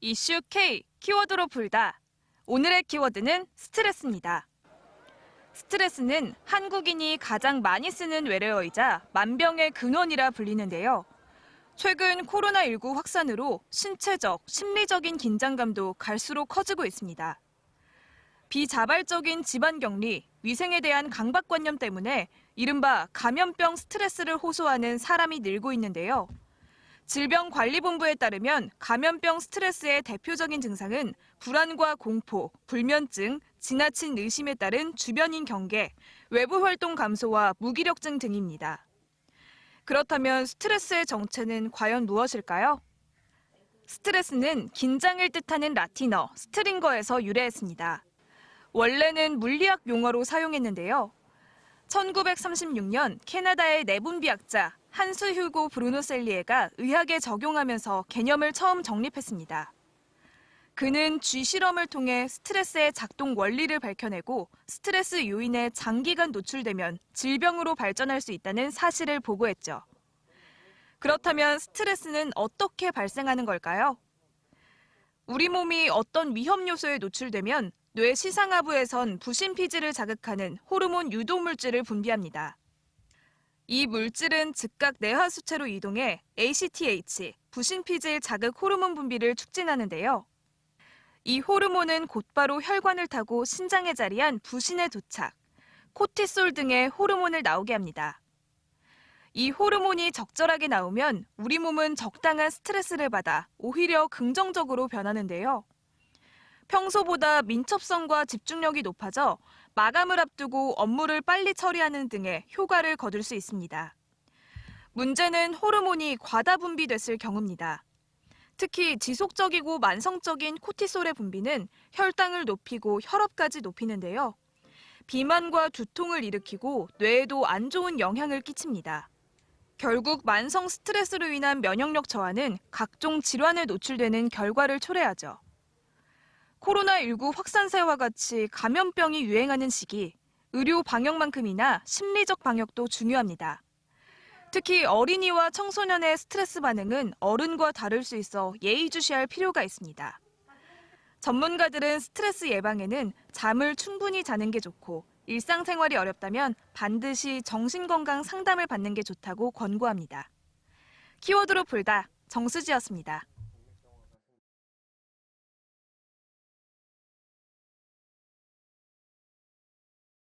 이슈 K 키워드로 풀다. 오늘의 키워드는 스트레스입니다. 스트레스는 한국인이 가장 많이 쓰는 외래어이자 만병의 근원이라 불리는데요. 최근 코로나19 확산으로 신체적, 심리적인 긴장감도 갈수록 커지고 있습니다. 비자발적인 집안 격리, 위생에 대한 강박관념 때문에 이른바 감염병 스트레스를 호소하는 사람이 늘고 있는데요. 질병관리본부에 따르면 감염병 스트레스의 대표적인 증상은 불안과 공포, 불면증, 지나친 의심에 따른 주변인 경계, 외부 활동 감소와 무기력증 등입니다. 그렇다면 스트레스의 정체는 과연 무엇일까요? 스트레스는 긴장을 뜻하는 라틴어 스트링거에서 유래했습니다. 원래는 물리학 용어로 사용했는데요. 1936년 캐나다의 내분비학자 한스 휴고 브루노 셀리에가 의학에 적용하면서 개념을 처음 정립했습니다. 그는 쥐 실험을 통해 스트레스의 작동 원리를 밝혀내고 스트레스 요인에 장기간 노출되면 질병으로 발전할 수 있다는 사실을 보고했죠. 그렇다면 스트레스는 어떻게 발생하는 걸까요? 우리 몸이 어떤 위험 요소에 노출되면 뇌 시상하부에선 부신피질을 자극하는 호르몬 유도 물질을 분비합니다. 이 물질은 즉각 뇌하수체로 이동해 ACTH, 부신피질 자극 호르몬 분비를 촉진하는데요. 이 호르몬은 곧바로 혈관을 타고 신장에 자리한 부신에 도착, 코티솔 등의 호르몬을 나오게 합니다. 이 호르몬이 적절하게 나오면 우리 몸은 적당한 스트레스를 받아 오히려 긍정적으로 변하는데요. 평소보다 민첩성과 집중력이 높아져 마감을 앞두고 업무를 빨리 처리하는 등의 효과를 거둘 수 있습니다. 문제는 호르몬이 과다 분비됐을 경우입니다. 특히 지속적이고 만성적인 코티솔의 분비는 혈당을 높이고 혈압까지 높이는데요. 비만과 두통을 일으키고 뇌에도 안 좋은 영향을 끼칩니다. 결국 만성 스트레스로 인한 면역력 저하는 각종 질환에 노출되는 결과를 초래하죠. 코로나19 확산세와 같이 감염병이 유행하는 시기, 의료 방역만큼이나 심리적 방역도 중요합니다. 특히 어린이와 청소년의 스트레스 반응은 어른과 다를 수 있어 예의주시할 필요가 있습니다. 전문가들은 스트레스 예방에는 잠을 충분히 자는 게 좋고 일상생활이 어렵다면 반드시 정신건강 상담을 받는 게 좋다고 권고합니다. 키워드로 풀다 정수지였습니다.